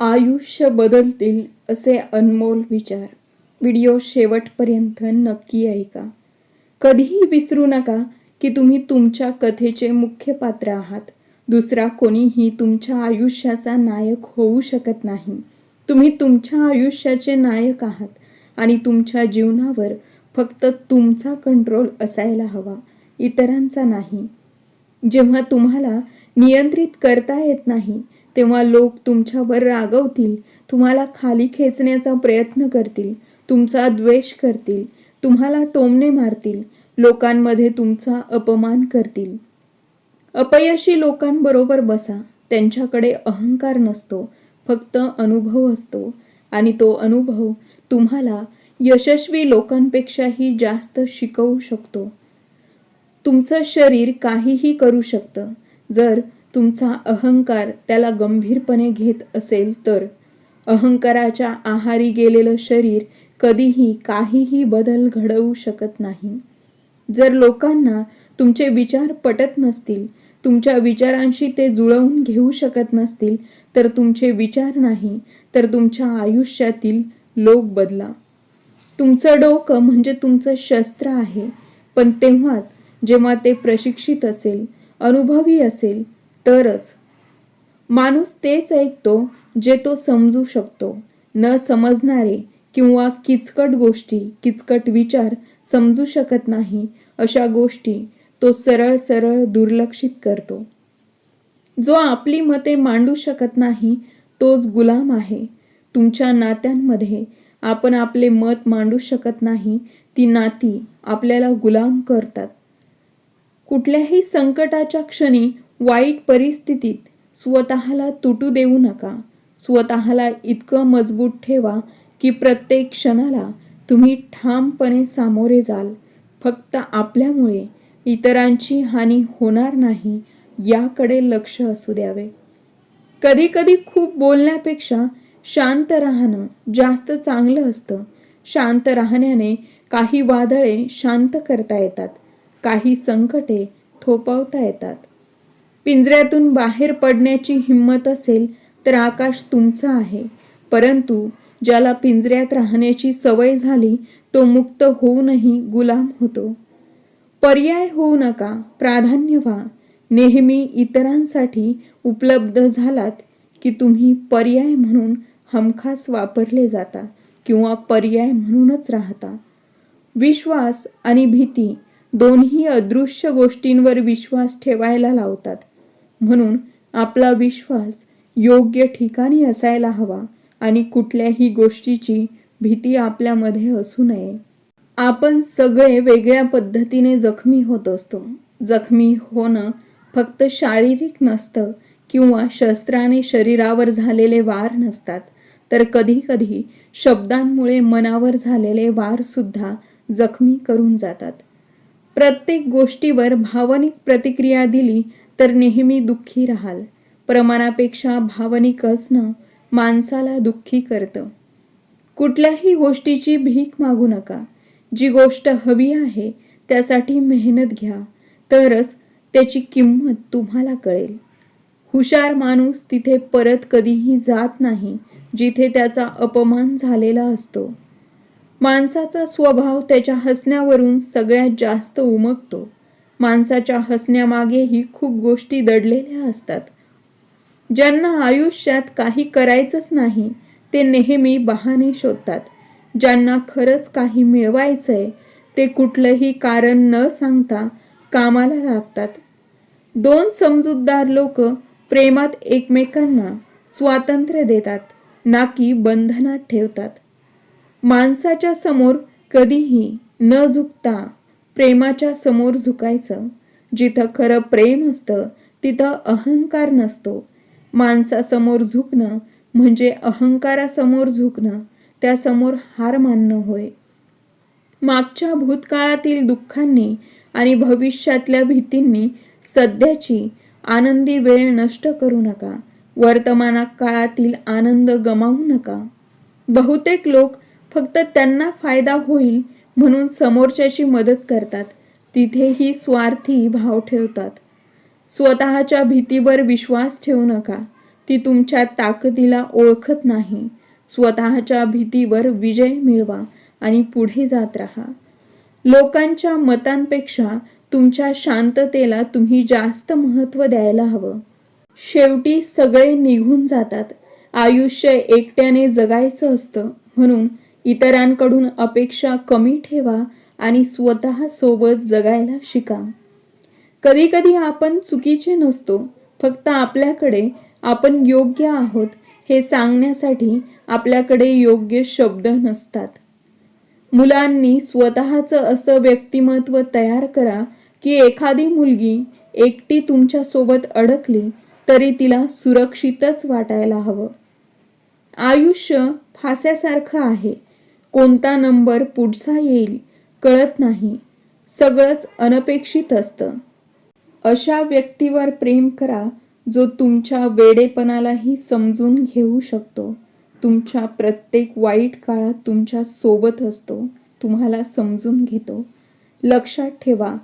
आयुष्य बदलतील असे अनमोल विचार. व्हिडिओ शेवटपर्यंत नक्की ऐका. कधीही विसरू नका की तुम्ही तुमच्या कथेचे मुख्य पात्र आहात. दुसरा कोणीही तुमच्या आयुष्याचा नायक होऊ शकत नाही. तुम्ही तुमच्या आयुष्याचे नायक आहात आणि तुमच्या जीवनावर फक्त तुमचा कंट्रोल असायला हवा इतरांचा नाही. जेव्हा तुम्हाला नियंत्रित करता येत नाही तेव्हा लोक तुमच्यावर रागवतील तुम्हाला खाली खेचण्याचा प्रयत्न करतील तुमचा द्वेष करतील तुम्हाला टोमणे मारतील लोकांमध्ये तुमचा अपमान करतील. अपयशी लोकांबरोबर बसा त्यांच्याकडे अहंकार नसतो फक्त अनुभव असतो आणि तो अनुभव तुम्हाला यशस्वी लोकांपेक्षाही जास्त शिकवू शकतो. तुमचं शरीर काहीही करू शकतं जर तुमचा अहंकार त्याला गंभीरपणे घेत असेल तर. अहंकाराच्या आहारी गेलेलं शरीर कधीही काहीही बदल घडवू शकत नाही. जर लोकांना तुमचे विचार पटत नसतील तुमच्या विचारांशी ते जुळवून घेऊ शकत नसतील तर तुमचे विचार नाही तर तुमच्या आयुष्यातील लोक बदला. तुमचं डोकं म्हणजे तुमचं शस्त्र आहे पण तेव्हाच जेव्हा ते प्रशिक्षित असेल अनुभवी असेल तरच. माणूस तेच ऐकतो जे तो समजू शकतो. न समजणारे किंवा किचकट गोष्टी किचकट विचार समजू शकत नाही अशा गोष्टी तो सरळ सरळ दुर्लक्षित करतो. जो आपली मते मांडू शकत नाही तोच गुलाम आहे. तुमच्या नात्यांमध्ये आपण आपले मत मांडू शकत नाही ती नाती आपल्याला गुलाम करतात. कुठल्याही संकटाच्या क्षणी वाईट परिस्थितीत स्वतःला तुटू देऊ नका. स्वतःला इतकं मजबूत ठेवा की प्रत्येक क्षणाला तुम्ही ठामपणे सामोरे जाल. फक्त आपल्यामुळे इतरांची हानी होणार नाही याकडे लक्ष असू द्यावे. कधीकधी खूप बोलण्यापेक्षा शांत राहणं जास्त चांगलं असतं. शांत राहण्याने काही वादळे शांत करता येतात. काही संकटे थोपवता येतात. पिंजऱ्यातून बाहेर पडण्याची हिंमत असेल तर आकाश तुमचं आहे. परंतु ज्याला पिंजऱ्यात राहण्याची सवय झाली तो मुक्त होऊनही गुलाम होतो. पर्याय होऊ नका प्राधान्य व्हा. नेहमी इतरांसाठी उपलब्ध झालात की तुम्ही पर्याय म्हणून हमखास वापरले जाता किंवा पर्याय म्हणूनच राहता. विश्वास आणि भीती दोन्ही अदृश्य गोष्टींवर विश्वास ठेवायला लावतात. म्हणून आपला विश्वास योग्य ठिकाणी असायला हवा आणि कुठल्याही गोष्टीची भीती आपल्यामध्ये असू नये. आपण सगळे वेगळ्या पद्धतीने जखमी होत असतो. जखमी होणं फक्त शारीरिक नसतं किंवा शस्त्राने शरीरावर झालेले वार नसतात. तर कधीकधी शब्दांमुळे मनावर झालेले वार सुद्धा जखमी करून जातात. प्रत्येक गोष्टीवर भावनिक प्रतिक्रिया दिली तर नेहमी दुःखी राहाल. प्रमाणापेक्षा भावनिक असणं माणसाला दुःखी करतं. कुठल्याही गोष्टीची भीक मागू नका. जी गोष्ट हवी आहे त्यासाठी मेहनत घ्या. तरच त्याची किंमत तुम्हाला कळेल. हुशार माणूस तिथे परत कधीही जात नाही जिथे त्याचा अपमान झालेला असतो. माणसाचा स्वभाव त्याच्या हसण्यावरून सगळ्यात जास्त उमगतो. माणसाच्या हसण्यामागेही खूप गोष्टी दडलेल्या असतात. ज्यांना आयुष्यात काही करायचंच नाही ते नेहमी बहाणे शोधतात. ज्यांना खरंच काही मिळवायचंय ते कुठलंही कारण न सांगता कामाला लागतात. दोन समजूतदार लोक प्रेमात एकमेकांना स्वातंत्र्य देतात ना की बंधनात ठेवतात. माणसाच्या समोर कधीही न झुकता प्रेमाच्या समोर झुकायचं. जिथं खरं प्रेम असतं तिथं अहंकार नसतो. माणसासमोर झुकणं म्हणजे अहंकारासमोर झुकणं त्यासमोर हार मानणं होय. मागच्या भूतकाळातील दुःखांनी आणि भविष्यातल्या भीतींनी सध्याची आनंदी वेळ नष्ट करू नका. वर्तमाना काळातील आनंद गमावू नका. बहुतेक लोक फक्त त्यांना फायदा होईल म्हणून समोरच्याची मदत करतात. तिथेही स्वार्थी भाव ठेवतात. स्वतःच्या भीतीवर विश्वास ठेवू नका. ती तुमच्या ताकदीला ओळखत नाही. स्वतःच्या भीतीवर विजय मिळवा आणि पुढे जात राहा. लोकांच्या मतांपेक्षा तुमच्या शांततेला तुम्ही जास्त महत्त्व द्यायला हवं. शेवटी सगळे निघून जातात. आयुष्य एकट्याने जगायचं असतं. म्हणून इतरांकडून अपेक्षा कमी ठेवा आणि स्वतः सोबत जगायला शिका. कधीकधी आपण चुकीचे नसतो फक्त आपल्याकडे आपण योग्य आहोत हे सांगण्यासाठी आपल्याकडे योग्य शब्द नसतात. मुलांनी स्वतःचं असं व्यक्तिमत्व तयार करा की एखादी मुलगी एकटी तुमच्यासोबत अडकली तरी तिला सुरक्षितच वाटायला हवं. आयुष्य फास्यासारखं आहे. कोणता नंबर पुढचा येईल कळत नाही. सगळंच अनपेक्षित असतं. अशा व्यक्तीवर प्रेम करा जो तुमच्या वेडेपणालाही समजून घेऊ शकतो. तुमच्या प्रत्येक वाईट काळात तुमच्यासोबत असतो. तुम्हाला समजून घेतो. लक्षात ठेवा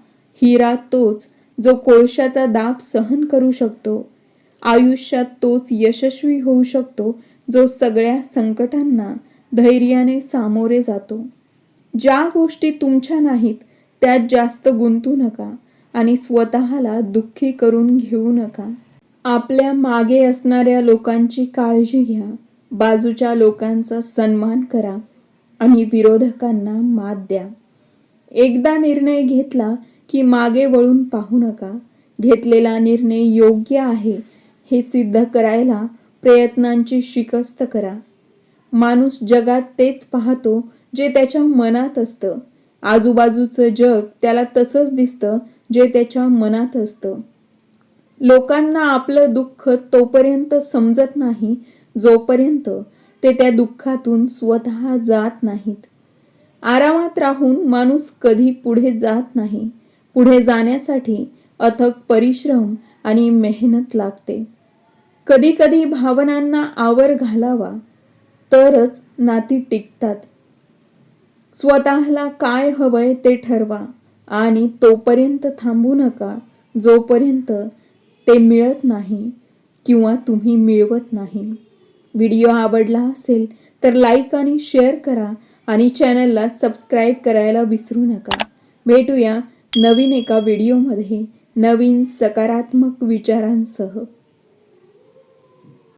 हिरा तोच जो कोळशाचा दाब सहन करू शकतो. आयुष्यात तोच यशस्वी होऊ शकतो जो सगळ्या संकटांना धैर्याने सामोरे जातो. ज्या गोष्टी तुमच्या नाहीत त्यात जास्त गुंतू नका आणि स्वतःला दुःखी करून घेऊ नका. आपल्या मागे असणाऱ्या लोकांची काळजी घ्या. बाजूच्या लोकांचा सन्मान करा आणि विरोधकांना मात द्या. एकदा निर्णय घेतला की मागे वळून पाहू नका. घेतलेला निर्णय योग्य आहे हे सिद्ध करायला प्रयत्नांची शिकस्त करा. माणूस जगात तेच पाहतो जे त्याच्या मनात असतं. आजूबाजूचं जग त्याला तसंच दिसतं जे त्याच्या मनात असतं. लोकांना आपलं दुःख तोपर्यंत समजत नाही जोपर्यंत ते त्या दुःखातून स्वतः जात नाहीत. आरामात राहून माणूस कधी पुढे जात नाही. पुढे जाण्यासाठी अथक परिश्रम आणि मेहनत लागते. कधी कधी भावनांना आवर घालावा. तरच नाती टिकतात. स्वतःला काय हवंय ते ठरवा आणि तोपर्यंत थांबू नका जोपर्यंत ते मिळत नाही किंवा तुम्ही मिळवत नाही. व्हिडिओ आवडला असेल तर लाईक आणि शेअर करा आणि चॅनलला सबस्क्राईब करायला विसरू नका. भेटूया नवीन एका व्हिडिओमध्ये नवीन सकारात्मक विचारांसह.